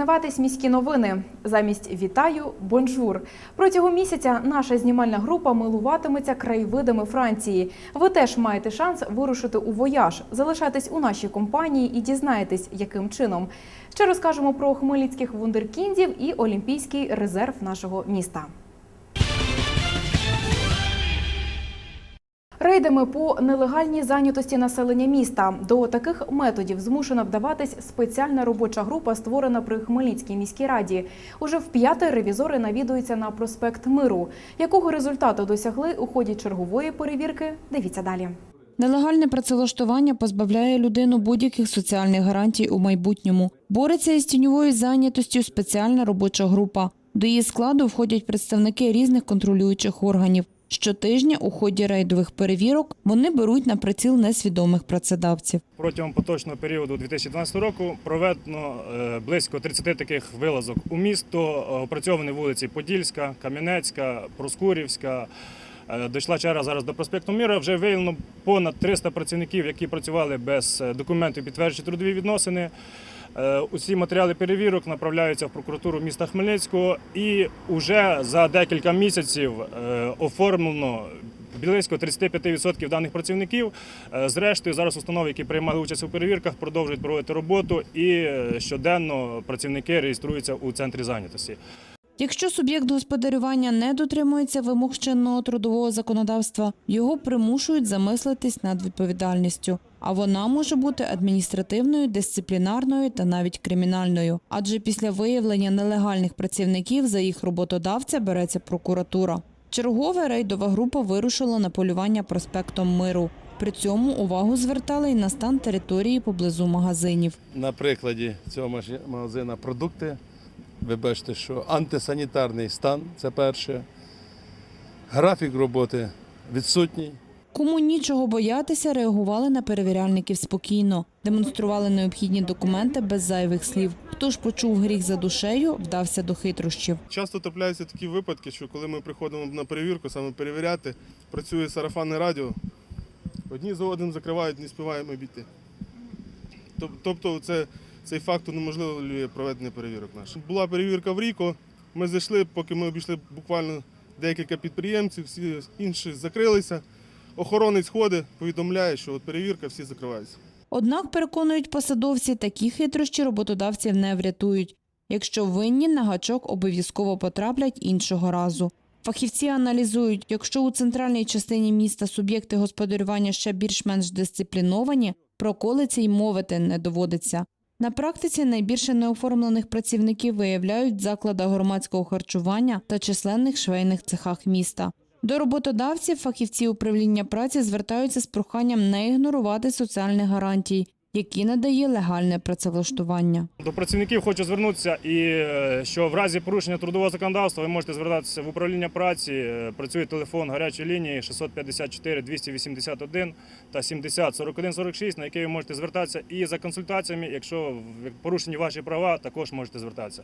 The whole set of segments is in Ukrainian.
Дізнаватись міські новини. Замість вітаю бонжур. Протягом місяця наша знімальна група милуватиметься краєвидами Франції. Ви теж маєте шанс вирушити у вояж, залишатись у нашій компанії і дізнаєтесь, яким чином. Ще розкажемо про хмельницьких вундеркіндів і олімпійський резерв нашого міста. Рейдами по нелегальній зайнятості населення міста до таких методів змушена вдаватись спеціальна робоча група, створена при Хмельницькій міській раді. Уже в п'яте ревізори навідуються на проспект Миру. Якого результату досягли у ході чергової перевірки? Дивіться далі. Нелегальне працевлаштування позбавляє людину будь-яких соціальних гарантій у майбутньому. Бореться із тіньовою зайнятостю спеціальна робоча група. До її складу входять представники різних контролюючих органів. Щотижня у ході рейдових перевірок вони беруть на приціл несвідомих працедавців. Протягом поточного періоду 2012 року проведено е, близько 30 таких вилазок у місто. Опрацьовані вулиці Подільська, Кам'янецька, Проскурівська. Е, Дійшла черга зараз до проспекту Міра. Вже виявлено понад 300 працівників, які працювали без е, документів, підтверджуючи трудові відносини. Е, Усі матеріали перевірок направляються в прокуратуру міста Хмельницького, і вже за декілька місяців е, оформлено близько 35% даних працівників. Е, Зрештою, зараз установи, які приймали участь у перевірках, продовжують проводити роботу, і щоденно працівники реєструються у центрі зайнятості. Якщо суб'єкт господарювання не дотримується вимог чинного трудового законодавства, його примушують замислитись над відповідальністю. А вона може бути адміністративною, дисциплінарною та навіть кримінальною. Адже після виявлення нелегальних працівників за їх роботодавця береться прокуратура. Чергове рейдова група вирушила на полювання проспектом Миру. При цьому увагу звертали й на стан території поблизу магазинів. На прикладі цього магазина продукти. Ви бачите, що антисанітарний стан це перше. Графік роботи відсутній. Кому нічого боятися, реагували на перевіряльників спокійно, демонстрували необхідні документи без зайвих слів. Хто ж почув гріх за душею, вдався до хитрощів. Часто трапляються такі випадки, що коли ми приходимо на перевірку, саме перевіряти, працює сарафанне радіо, одні за одним закривають, не співаємо обійти. Тобто це, цей факт унеможливлює проведення перевірок наших. Була перевірка в Ріко, ми зайшли, поки ми обійшли буквально декілька підприємців, всі інші закрилися. Охоронець ходить, повідомляє, що от перевірка, всі закриваються. Однак, переконують посадовці, такі хитрощі роботодавців не врятують. Якщо винні, на гачок обов'язково потраплять іншого разу. Фахівці аналізують, якщо у центральній частині міста суб'єкти господарювання ще більш-менш дисципліновані, про колиці й мовити не доводиться. На практиці найбільше неоформлених працівників виявляють в закладах громадського харчування та численних швейних цехах міста. До роботодавців фахівці управління праці звертаються з проханням не ігнорувати соціальних гарантій, які надає легальне працевлаштування. До працівників хочу звернутися, і е, що в разі порушення трудового законодавства ви можете звертатися в управління праці. Е, Працює телефон гарячої лінії 654 281 та 70 41 46, на який ви можете звертатися і за консультаціями. Якщо порушені ваші права, також можете звертатися.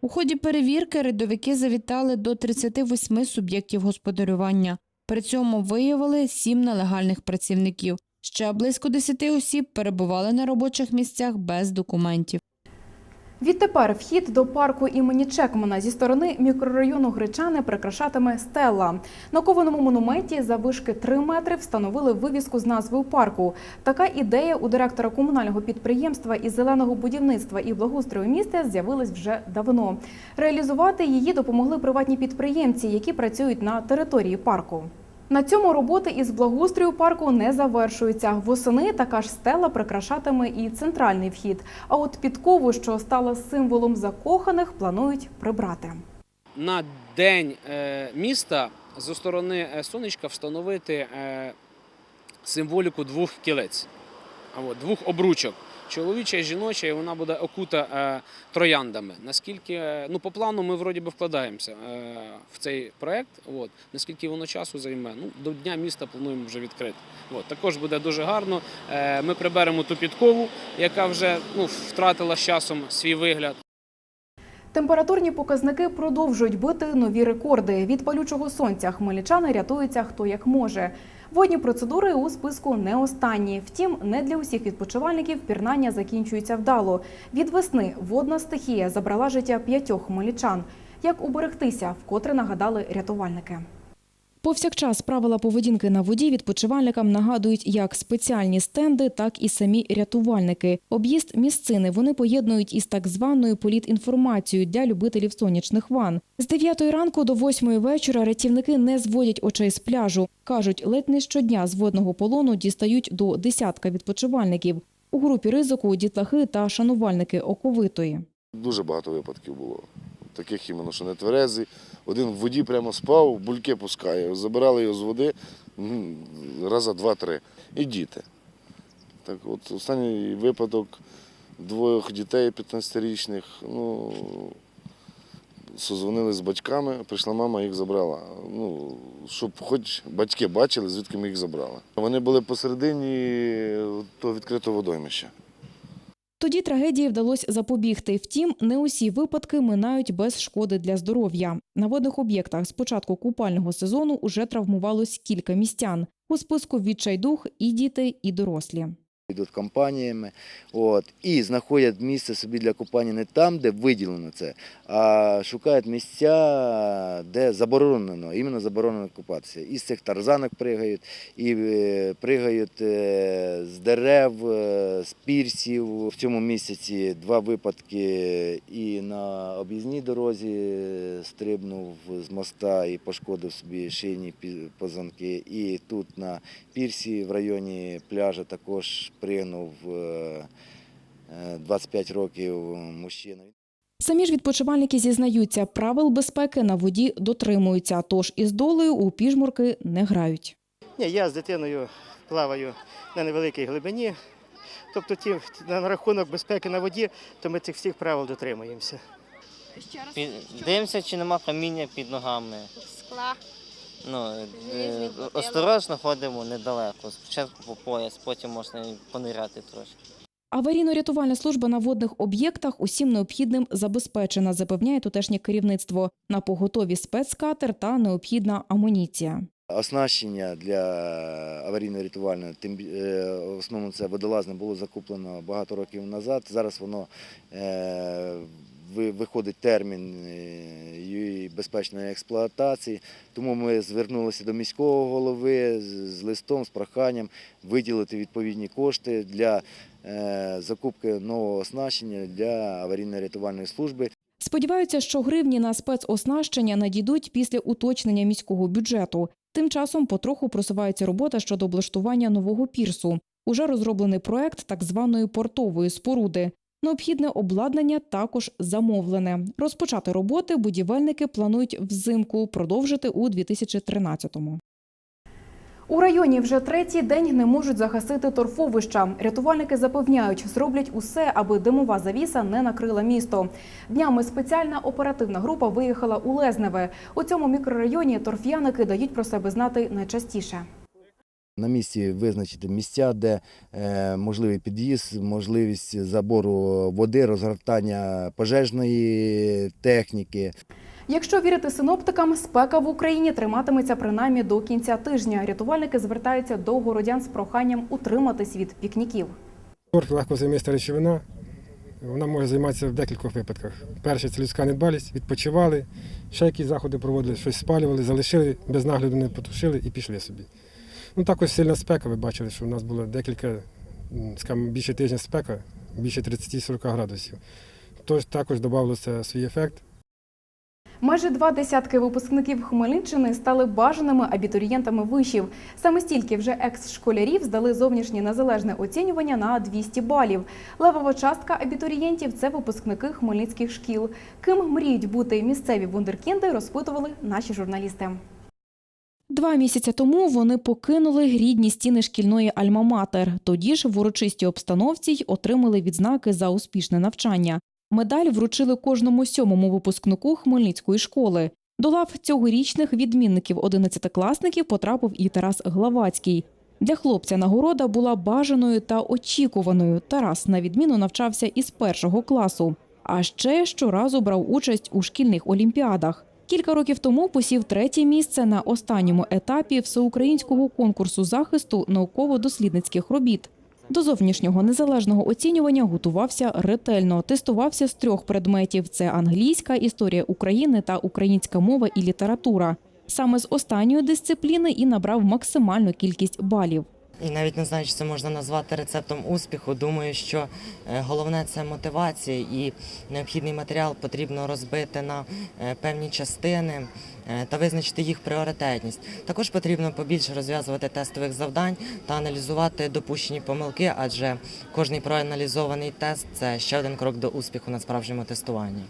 У ході перевірки рядовики завітали до 38 суб'єктів господарювання. При цьому виявили 7 нелегальних працівників. Ще близько 10 осіб перебували на робочих місцях без документів. Відтепер вхід до парку імені Чекмана зі сторони мікрорайону Гречани прикрашатиме стела. На кованому монументі за вишки 3 метри встановили вивіску з назвою парку. Така ідея у директора комунального підприємства із зеленого будівництва і благоустрою міста з'явилась вже давно. Реалізувати її допомогли приватні підприємці, які працюють на території парку. На цьому роботи із благоустрою парку не завершуються. Восени така ж стела прикрашатиме і центральний вхід. А от підкову, що стала символом закоханих, планують прибрати. на день е, міста зі сторони е, сонечка встановити е, символіку двох кілець, двох обручок. Чоловіча і жіноча, і вона буде окута е, трояндами. Наскільки, е, ну, по плану ми вроді би вкладаємося е, в цей проект. От, наскільки воно часу займе, ну, до Дня міста плануємо вже відкрити. От, також буде дуже гарно. Ми приберемо ту підкову, яка вже ну, втратила з часом свій вигляд. Температурні показники продовжують бити нові рекорди. Від палючого сонця хмельничани рятуються хто як може. Водні процедури у списку не останні. Втім, не для усіх відпочивальників пірнання закінчується вдало. Від весни водна стихія забрала життя п'ятьох хмельничан. Як уберегтися, вкотре нагадали рятувальники. Повсякчас правила поведінки на воді відпочивальникам нагадують як спеціальні стенди, так і самі рятувальники. Об'їзд місцини вони поєднують із так званою політінформацією для любителів сонячних ван. З 9 ранку до 8 вечора рятівники не зводять очей з пляжу. Кажуть, ледь не щодня з водного полону дістають до десятка відпочивальників. У групі ризику дітлахи та шанувальники оковитої. Дуже багато випадків було. Таких іменно, що не тверезий. Один в воді прямо спав, бульки пускає. Забирали його з води раза два-три. І діти. Так от останній випадок двох дітей 15-річних. Ну, созвонили з батьками, прийшла мама, їх забрала. Ну, щоб хоч батьки бачили, звідки ми їх забрали. Вони були посередині того відкритого водоймища. Тоді трагедії вдалося запобігти. Втім, не усі випадки минають без шкоди для здоров'я. На водних об'єктах з початку купального сезону уже травмувалось кілька містян. У списку відчайдух і діти, і дорослі. Йдуть компаніями от, і знаходять місце собі для купання не там, де виділено це, а шукають місця, де заборонено, іменно заборонено купатися. Із цих тарзанок пригають, і е, пригають е, з дерев, е, з пірсів. В цьому місяці два випадки і на об'їзній дорозі стрибнув з моста і пошкодив собі шийні позвонки. І тут на пірсі в районі пляжа також пригнув е, е, 25 років мужчина. Самі ж відпочивальники зізнаються, правил безпеки на воді дотримуються, тож із долею у піжмурки не грають. Ні, я з дитиною плаваю на невеликій глибині. Тобто ті, на рахунок безпеки на воді, то ми цих всіх правил дотримуємося. Під... Дивимося, чи нема каміння під ногами. скла. Ну, е, осторожно ходимо недалеко. Спочатку по пояс, потім можна і пониряти трошки. Аварійно-рятувальна служба на водних об'єктах усім необхідним забезпечена, запевняє тутешнє керівництво. На поготові спецкатер та необхідна амуніція. Оснащення для аварійно-рятувального, тим е, в основному це водолазне, було закуплено багато років назад. Зараз воно е, виходить термін е, безпечної експлуатації. Тому ми звернулися до міського голови з, листом, з проханням виділити відповідні кошти для е, закупки нового оснащення для аварійно-рятувальної служби. Сподіваються, що гривні на спецоснащення надійдуть після уточнення міського бюджету. Тим часом потроху просувається робота щодо облаштування нового пірсу. Уже розроблений проект так званої портової споруди. Необхідне обладнання також замовлене. Розпочати роботи будівельники планують взимку, продовжити у 2013-му. У районі вже третій день не можуть загасити торфовища. Рятувальники запевняють, зроблять усе, аби димова завіса не накрила місто. Днями спеціальна оперативна група виїхала у Лезневе. У цьому мікрорайоні торф'яники дають про себе знати найчастіше. На місці визначити місця, де е, можливий під'їзд, можливість забору води, розгортання пожежної техніки. Якщо вірити синоптикам, спека в Україні триматиметься принаймні до кінця тижня. Рятувальники звертаються до городян з проханням утриматись від пікніків. Торф легкозаймиста речовина. Вона може займатися в декількох випадках. Перше це людська недбалість, відпочивали, ще якісь заходи проводили, щось спалювали, залишили, без нагляду не потушили і пішли собі. Ну також сильна спека, ви бачили, що в нас було декілька, скажімо, більше тижня спека, більше 30-40 градусів. Тож також додавалося свій ефект. Майже два десятки випускників Хмельниччини стали бажаними абітурієнтами вишів. Саме стільки вже екс-школярів здали зовнішнє незалежне оцінювання на 200 балів. Левова частка абітурієнтів це випускники хмельницьких шкіл. Ким мріють бути місцеві вундеркінди, розпитували наші журналісти. Два місяці тому вони покинули рідні стіни шкільної Альма-Матер. Тоді ж в урочистій обстановці й отримали відзнаки за успішне навчання. Медаль вручили кожному сьомому випускнику Хмельницької школи. До лав цьогорічних відмінників одинадцятикласників потрапив і Тарас Главацький. Для хлопця нагорода була бажаною та очікуваною. Тарас на відміну навчався із першого класу, а ще щоразу брав участь у шкільних олімпіадах. Кілька років тому посів третє місце на останньому етапі всеукраїнського конкурсу захисту науково-дослідницьких робіт. До зовнішнього незалежного оцінювання готувався ретельно, тестувався з трьох предметів: це англійська, історія України та українська мова і література. Саме з останньої дисципліни і набрав максимальну кількість балів. І навіть не знаю, чи це можна назвати рецептом успіху. Думаю, що е, головне це мотивація, і необхідний матеріал потрібно розбити на е, певні частини е, та визначити їх пріоритетність. Також потрібно побільше розв'язувати тестових завдань та аналізувати допущені помилки, адже кожний проаналізований тест це ще один крок до успіху на справжньому тестуванні.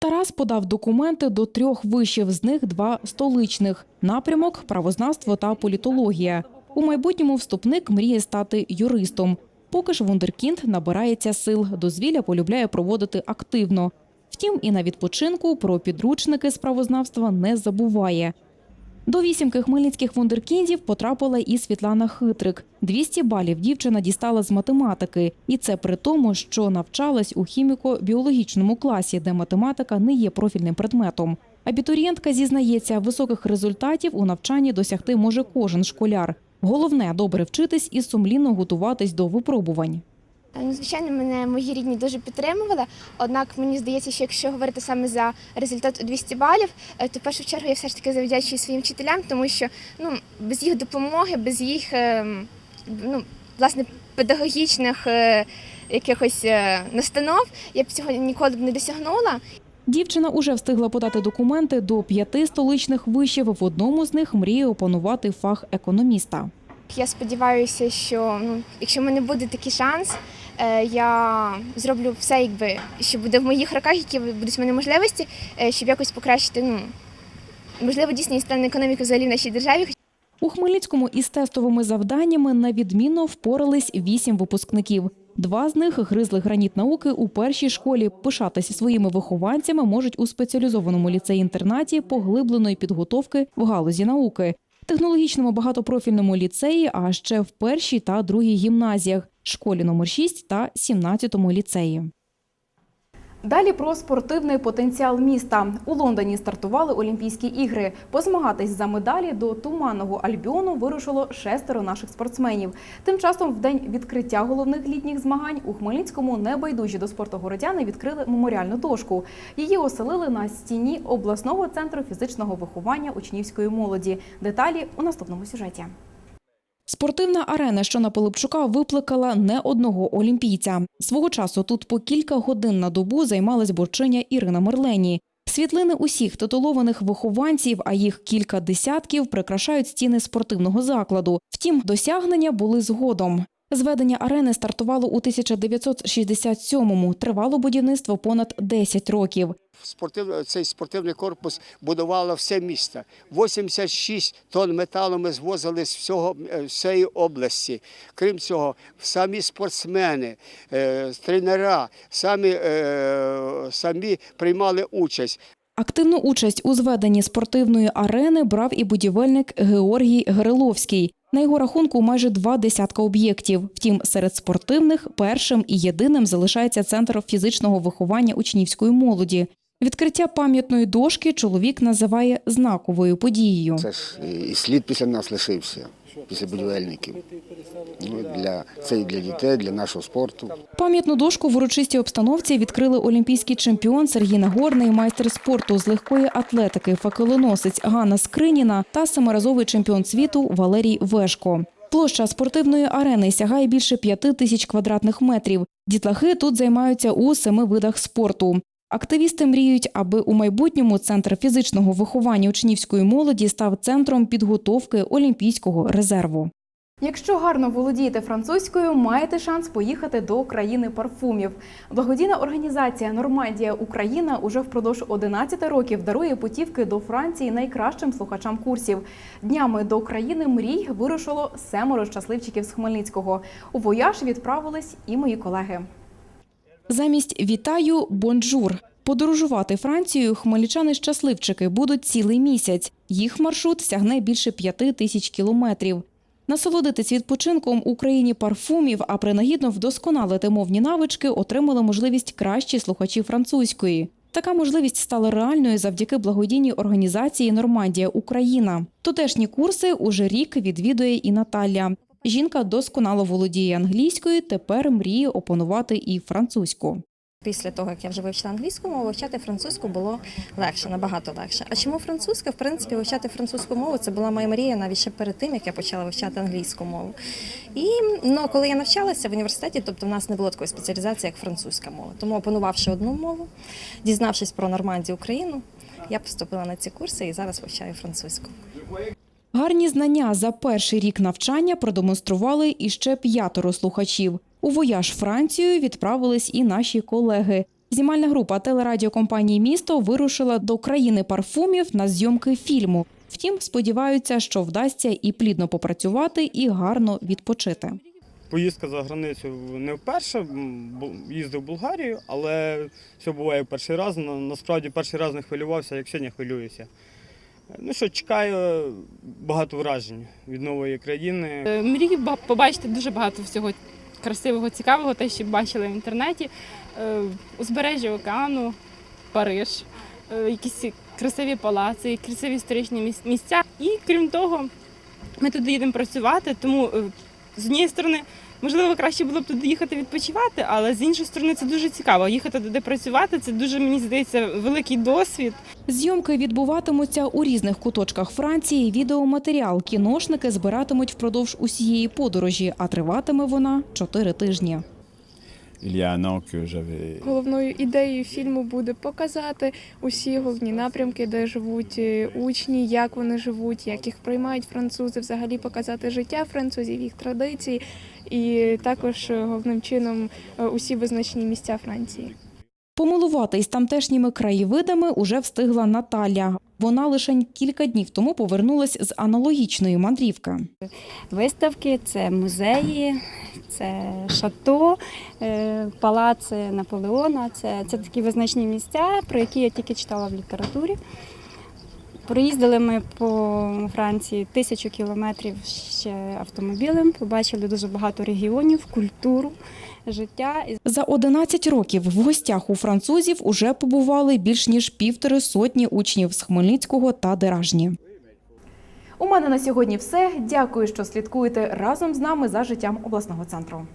Тарас подав документи до трьох вишів, з них два столичних напрямок правознавство та політологія. У майбутньому вступник мріє стати юристом. Поки ж вундеркінд набирається сил, дозвілля полюбляє проводити активно. Втім, і на відпочинку про підручники з правознавства не забуває. До вісімки хмельницьких вундеркіндів потрапила і Світлана Хитрик. 200 балів дівчина дістала з математики. І це при тому, що навчалась у хіміко-біологічному класі, де математика не є профільним предметом. Абітурієнтка зізнається, високих результатів у навчанні досягти може кожен школяр. Головне добре вчитись і сумлінно готуватись до випробувань. Ну, Звичайно, мене мої рідні дуже підтримували. Однак мені здається, що якщо говорити саме за результат у 200 балів, е, то в першу чергу я все ж таки завдячую своїм вчителям, тому що ну без їх допомоги, без їх ем, ну власне педагогічних е, якихось е, настанов я б цього ніколи б не досягнула. Дівчина уже встигла подати документи до п'яти столичних вишів. В одному з них мріє опанувати фах економіста. Я сподіваюся, що ну, якщо в мене буде такий шанс, е, я зроблю все, якби що буде в моїх руках, які будуть в мене можливості, е, щоб якось покращити, ну можливо, дійсно і стан економіки взагалі в нашій державі. У Хмельницькому із тестовими завданнями на відмінно впорались вісім випускників. Два з них гризли граніт науки у першій школі. Пишатися своїми вихованцями можуть у спеціалізованому ліцеї-інтернаті поглибленої підготовки в галузі науки, технологічному багатопрофільному ліцеї, а ще в першій та другій гімназіях, школі номер 6 та 17-му ліцеї. Далі про спортивний потенціал міста. У Лондоні стартували Олімпійські ігри. Позмагатись за медалі до туманного Альбіону вирушило шестеро наших спортсменів. Тим часом, в день відкриття головних літніх змагань у Хмельницькому небайдужі до спорту городяни відкрили меморіальну дошку. Її оселили на стіні обласного центру фізичного виховання учнівської молоді. Деталі у наступному сюжеті. Спортивна арена, що на Пилипчука, випликала не одного олімпійця. Свого часу тут по кілька годин на добу займалась борчиня Ірина Мерлені. Світлини усіх титулованих вихованців, а їх кілька десятків, прикрашають стіни спортивного закладу. Втім, досягнення були згодом. Зведення арени стартувало у 1967-му. Тривало будівництво понад 10 років. Спортив, цей спортивний корпус будувало все місто. 86 тонн металу ми звозили з всього е, всієї області. Крім цього, самі спортсмени, е, тренера, самі, е, самі приймали участь. Активну участь у зведенні спортивної арени брав і будівельник Георгій Гриловський. На його рахунку майже два десятка об'єктів. Втім, серед спортивних першим і єдиним залишається центр фізичного виховання учнівської молоді. Відкриття пам'ятної дошки чоловік називає знаковою подією. Це ж і слід після нас лишився, після будівельників. Ну, для, це і для дітей, для нашого спорту. Пам'ятну дошку в урочистій обстановці відкрили олімпійський чемпіон Сергій Нагорний, майстер спорту з легкої атлетики, факелоносець Ганна Скриніна та семиразовий чемпіон світу Валерій Вешко. Площа спортивної арени сягає більше п'яти тисяч квадратних метрів. Дітлахи тут займаються у семи видах спорту. Активісти мріють, аби у майбутньому центр фізичного виховання учнівської молоді став центром підготовки олімпійського резерву. Якщо гарно володієте французькою, маєте шанс поїхати до країни парфумів. Благодійна організація Нормандія Україна уже впродовж 11 років дарує путівки до Франції найкращим слухачам курсів. Днями до країни мрій вирушило семеро щасливчиків з Хмельницького. У вояж відправились і мої колеги. Замість вітаю бонжур. Подорожувати Францією хмельничани-щасливчики будуть цілий місяць. Їх маршрут сягне більше п'яти тисяч кілометрів. Насолодитись відпочинком у країні парфумів, а принагідно вдосконалити мовні навички, отримали можливість кращі слухачі французької. Така можливість стала реальною завдяки благодійній організації Нормандія Україна. Тутешні курси уже рік відвідує і Наталя. Жінка досконало володіє англійською, тепер мріє опанувати і французьку. Після того, як я вже вивчила англійську мову, вивчати французьку було легше, набагато легше. А чому французька? В принципі, вивчати французьку мову це була моя мрія навіть ще перед тим, як я почала вивчати англійську мову. І ну, коли я навчалася в університеті, тобто в нас не було такої спеціалізації, як французька мова. Тому опанувавши одну мову, дізнавшись про Нормандію Україну, я поступила на ці курси і зараз вивчаю французьку. Гарні знання за перший рік навчання продемонстрували іще п'ятеро слухачів. У вояж Францію відправились і наші колеги. Знімальна група телерадіокомпанії Місто вирушила до країни парфумів на зйомки фільму. Втім, сподіваються, що вдасться і плідно попрацювати, і гарно відпочити. Поїздка за границю не вперше, їздив в Болгарію, але все буває перший раз. Насправді перший раз не хвилювався, як сьогодні хвилююся. Ну що, чекаю багато вражень від нової країни. Е, Мрію побачити дуже багато всього красивого, цікавого, те, що бачили в інтернеті. Е, Узбережжя океану, Париж, е, якісь красиві палаци, красиві історичні місця. І крім того, ми туди їдемо працювати, тому з однієї сторони. Можливо, краще було б туди їхати відпочивати, але з іншої сторони це дуже цікаво. Їхати туди працювати це дуже мені здається великий досвід. Зйомки відбуватимуться у різних куточках Франції. Відеоматеріал кіношники збиратимуть впродовж усієї подорожі, а триватиме вона чотири тижні. Головною ідеєю фільму буде показати усі головні напрямки, де живуть е, учні, як вони живуть, як їх приймають французи, взагалі показати життя французів, їх традиції, і також е, головним чином е, усі визначні місця Франції. Помилуватись тамтешніми краєвидами уже встигла Наталя. Вона лише кілька днів тому повернулась з аналогічної мандрівки. Виставки це музеї, це шато, е, палаци Наполеона. Це такі визначні місця, про які я тільки читала в літературі. Проїздили ми по Франції тисячу кілометрів ще автомобілем, побачили дуже багато регіонів, культуру, життя. За 11 років в гостях у французів уже побували більш ніж півтори сотні учнів з Хмельницького та Деражні. У мене на сьогодні все. Дякую, що слідкуєте разом з нами за життям обласного центру.